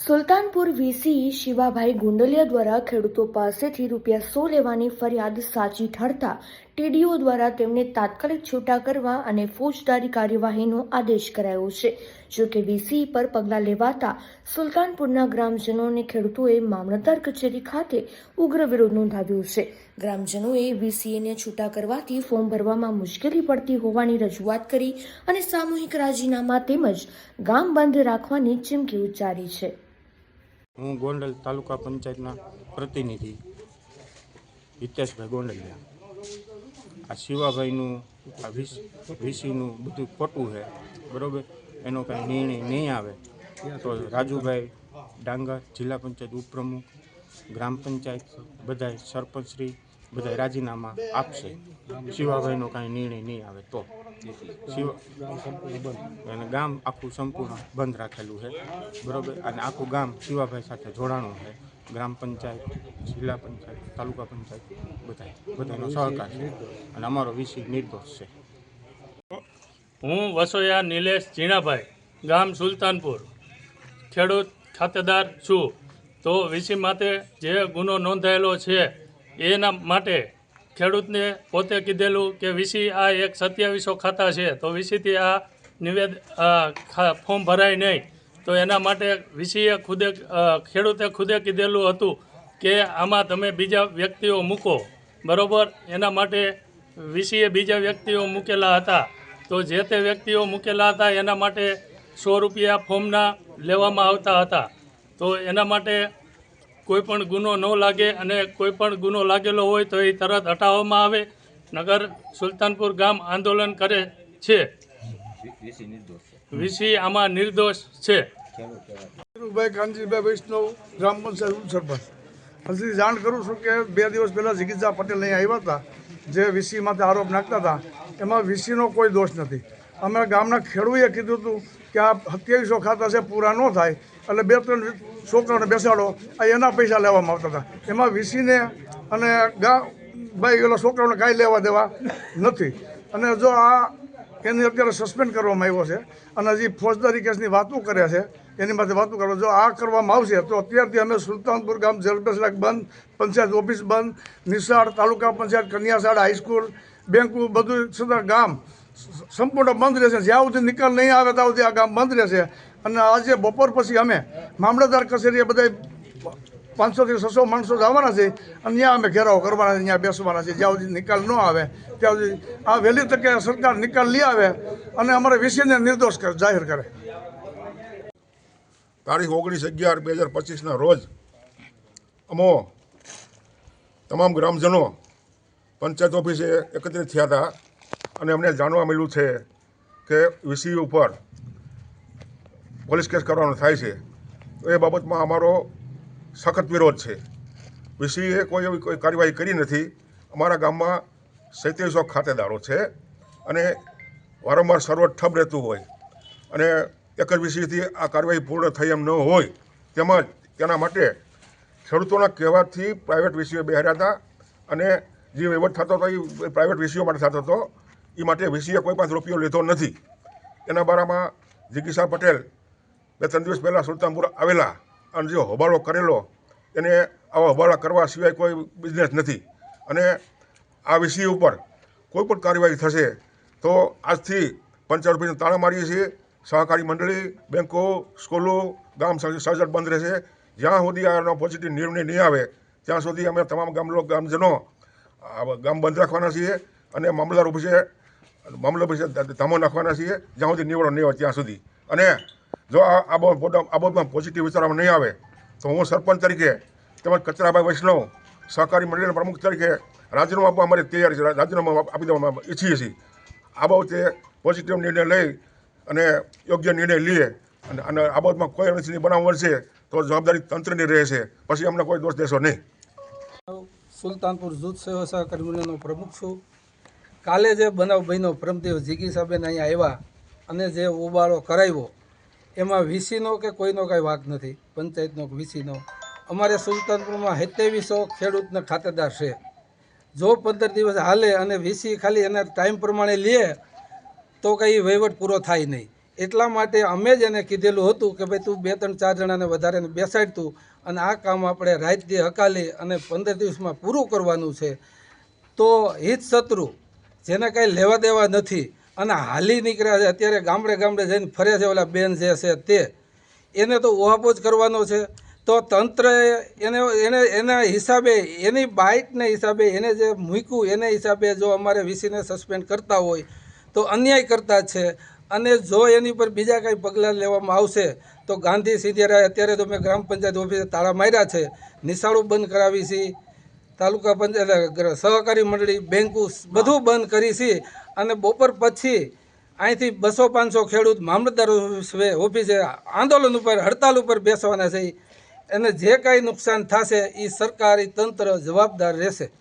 Sultanpur VC Shivabhai Gundaliya દ્વારા ખેડૂતો પાસેથી રૂપિયા સો લેવાની ફરિયાદ સાચી ઠરતા ટીડીઓ દ્વારા તેમને તાત્કાલિક છૂટા કરવા અને ફોજદારી કાર્યવાહીનો આદેશ કરાયો છે. જો કે વીસી પર પગલાં લેવાતા સુલતાનપુરના ગ્રામજનો અને ખેડૂતોએ મામલતદાર કચેરી ખાતે ઉગ્ર વિરોધ નોંધાવ્યો છે. ગ્રામજનોએ વીસીએને છૂટા કરવાથી ફોર્મ ભરવામાં મુશ્કેલી પડતી હોવાની રજૂઆત કરી અને સામૂહિક રાજીનામા તેમજ ગામ બંધ રાખવાની ચીમકી ઉચ્ચારી છે. હું ગોંડલ તાલુકા પંચાયતના પ્રતિનિધિ, હિતેશભાઈ ગોંડલિયા. આ શિવાભાઈનું, આ વીસ, વીસીનું બધું ખોટું છે, બરાબર? એનો કાંઈ નિર્ણય નહીં આવે. તો રાજુભાઈ ડાંગર જિલ્લા પંચાયત ઉપપ્રમુખ, ગ્રામ પંચાયત, બધાય સરપંચશ્રી બધાય રાજીનામા આપશે. શિવાભાઈનો કાંઈ નિર્ણય નહીં આવે તો. શિવ અને ગામ આખું સંપૂર્ણ બંધ રાખેલું છે. બરાબર? અને આખું ગામ શિવાભાઈ સાથે જોડાણું છે. ગ્રામ પંચાયત, જિલ્લા પંચાયત, તાલુકા પંચાયત બધા બધાનો સહકાર છે. અને અમારો વિષય નિર્દોષ છે. હું વસોયા નિલેશ ઝીણાભાઈ ગામ સુલતાનપુર. ખેડૂત, ખાતેદાર છું. તો વીસી માટે જે ગુનો નોંધાયેલો છે એના માટે ખેડૂતને પોતે કીધેલું કે વીસી આ એક સત્યાવીસો ખાતા છે, તો વીસીથી આ નિવેદ ફોર્મ ભરાય નહીં. તો એના માટે વીસીએ ખુદે ખેડૂતે ખુદે કીધેલું હતું કે આમાં તમે બીજા વ્યક્તિઓ મૂકો. બરાબર? એના માટે વીસીએ બીજા વ્યક્તિઓ મૂકેલા હતા. તો જે તે વ્યક્તિઓ મૂકેલા હતા, એના માટે સો રૂપિયા ફોર્મના લેવામાં આવતા હતા. તો એના માટે કોઈ પણ ગુનો ન લાગે અને કોઈ પણ ગુનો લાગેલો હોય તો એ તરત હટાવવામાં આવે. નગર સુલતાનપુર ગામ આંદોલન કરે છે. વીસી આમાં નિર્દોષ છે. ભાઈ કાનજીભાઈ વૈષ્ણવ ગ્રામ પંચાયત ઉપસરપંચ હજી જાણ કરું છું કે બે દિવસ પહેલાં જિગીજા પટેલ અહીં આવ્યા હતા, જે વીસી માટે આરોપ નાખતા હતા. એમાં વીસીનો કોઈ દોષ નથી. અમે ગામના ખેડૂએ કીધું હતું કે આ સત્યાવીસો ખાતા છે, પૂરા ન થાય. એટલે બે ત્રણ છોકરાઓને બેસાડો એના પૈસા લેવામાં આવતા હતા. એમાં વીસીને અને ગા ભાઈ ગયેલો છોકરાઓને કાંઈ લેવા દેવા નથી. અને જો આ એની અત્યારે સસ્પેન્ડ કરવામાં આવ્યો છે અને હજી ફોજદારી કેસની વાતો કરે છે, એની માટે વાતો કરો જો આ કરવામાં આવશે, તો અત્યારથી અમે સુલતાનપુર ગામ જલબેસલાક બંધ, પંચાયત ઓફિસ બંધ, નિશાળ તાલુકા પંચાયત, કન્યાશાળા હાઈસ્કૂલ, બેંકો બધું સદા ગામ સંપૂર્ણ બંધ રહેશે. જ્યાં સુધી નિકાલ નહીં આવે ત્યાં સુધી આ ગામ બંધ રહેશે. અને આજે બપોર પછી અમે મામલતદાર કચેરીએ બધા પાંચસોથી છસો માણસો જવાના છે અને ત્યાં અમે ઘેરાવો કરવાના છે, ત્યાં બેસવાના છે. જ્યાં સુધી નિકાલ ન આવે, ત્યાં સુધી આ વહેલી તકે સરકાર નિકાલ લઈ આવે અને અમારે વિષયને નિર્દોષ કરે, જાહેર કરે. તારીખ ઓગણીસ અગિયાર બે હજાર પચીસના રોજ અમો તમામ ગ્રામજનો, પંચાયત ઓફિસે એકત્રિત થયા હતા અને અમને જાણવા મળ્યું છે કે વીસી ઉપર પોલીસ કેસ કરવાનો થાય છે એ બાબતમાં અમારો સખત વિરોધ છે. વીસીએ કોઈ એવી કોઈ કાર્યવાહી કરી નથી. અમારા ગામમાં સૈત્રીસો ખાતેદારો છે અને વારંવાર સર્વર ઠપ રહેતું હોય અને એક જ વીસીથી આ કાર્યવાહી પૂર્ણ થઈ એમ ન હોય, તેમજ તેના માટે ખેડૂતોના કહેવાથી પ્રાઇવેટ વીસીઓ બેહાર્યા હતા અને જે વહીવટ થતો હતો, એ પ્રાઇવેટ વીસીઓ માટે થતો હતો, એ માટે વિષયે કોઈ પાસે રૂપિયો લીધો નથી. એના બારામાં જિગીસા પટેલ બે ત્રણ દિવસ પહેલાં સુલતાનપુર આવેલા અને જે હોબાળો કરેલો, એને આવા હોબાળા કરવા સિવાય કોઈ બિઝનેસ નથી. અને આ વિષય ઉપર કોઈ પણ કાર્યવાહી થશે તો આજથી પંચાયત રૂપિયાને તાળા મારીએ છીએ. સહકારી મંડળી બેન્કો સ્કૂલો, ગામ સર્જન બંધ રહેશે. જ્યાં સુધી આનો પોઝિટિવ નિર્ણય નહીં આવે, ત્યાં સુધી અમે તમામ ગામ ગામજનો ગામ બંધ રાખવાના છીએ અને મામલદાર ઓફિસે મામલા ઓફિસે ધામો નાખવાના છીએ. જ્યાં સુધી નિવડો નહીં હોય ત્યાં સુધી. અને જો આ આ પોઝિટિવ વિચારવામાં નહીં આવે, તો હું સરપંચ તરીકે તેમજ કચરાભાઈ વૈષ્ણવ સહકારી મંડળીના પ્રમુખ તરીકે રાજીનામું આપવા અમારી તૈયારી છે. રાજીનામું આપી દેવા ઈચ્છીએ છીએ. આ બાબતે પોઝિટિવ નિર્ણય લઈ અને યોગ્ય નિર્ણય લઈએ અને અને આ બાબતમાં કોઈ અનિચ્છનીય બનાવવા છે તો જવાબદારી તંત્રની રહેશે. પછી અમને કોઈ દોષ દેશો નહીં. સુલતાનપુર જૂથ સેવા સહકારી મંડળનો પ્રમુખ છું. કાલે જે બનાવ બહેનો પ્રમદેવ જીગી સાહેબને અહીંયા આવ્યા અને જે ઉબાળો કરાવ્યો એમાં વીસીનો કે કોઈનો કાંઈ વાંક નથી, પંચાયતનો વીસીનો. અમારે સુલતાનપુરમાં સત્યાવીસો ખેડૂતના ખાતેદાર છે. જો પંદર દિવસ હાલે અને વીસી ખાલી એના ટાઈમ પ્રમાણે લે, તો કંઈ વહીવટ પૂરો થાય નહીં. એટલા માટે અમે જ એને કીધેલું હતું કે ભાઈ તું બે ત્રણ ચાર જણાને વધારે બેસાડ તું અને આ કામ આપણે રાજ્ય હકાલી અને પંદર દિવસમાં પૂરું કરવાનું છે. તો હિત શત્રુ જેને કાંઈ લેવા દેવા નથી અને હાલી નીકળ્યા છે. અત્યારે ગામડે ગામડે જઈને ફરે છે ઓલા બેન જે છે તે. એને તો ઓહાપોજ કરવાનો છે. તો તંત્ર એને એને, એના હિસાબે, એની બાઇટને હિસાબે, એને જે મૂક્યું એને હિસાબે જો અમારે વીસીને સસ્પેન્ડ કરતા હોય, તો અન્યાય કરતા છે. અને જો એની પર બીજા કાંઈ પગલાં લેવામાં આવશે, તો ગાંધી સિદ્ધિરાય અત્યારે તો મેં ગ્રામ પંચાયત ઓફિસે તાળા માર્યા છે. નિશાળું બંધ કરાવી છે. તાલુકા પંચાયત સહકારી મંડળી, બેંકો બધું બંધ કરી છે. અને બપોર પછી અહીંથી બસો પાંચસો ખેડૂત મામલતદાર ઓફિસે- આંદોલન ઉપર, હડતાલ ઉપર બેસવાના છે. અને જે કાંઈ નુકસાન થશે એ સરકારી તંત્ર જવાબદાર રહેશે.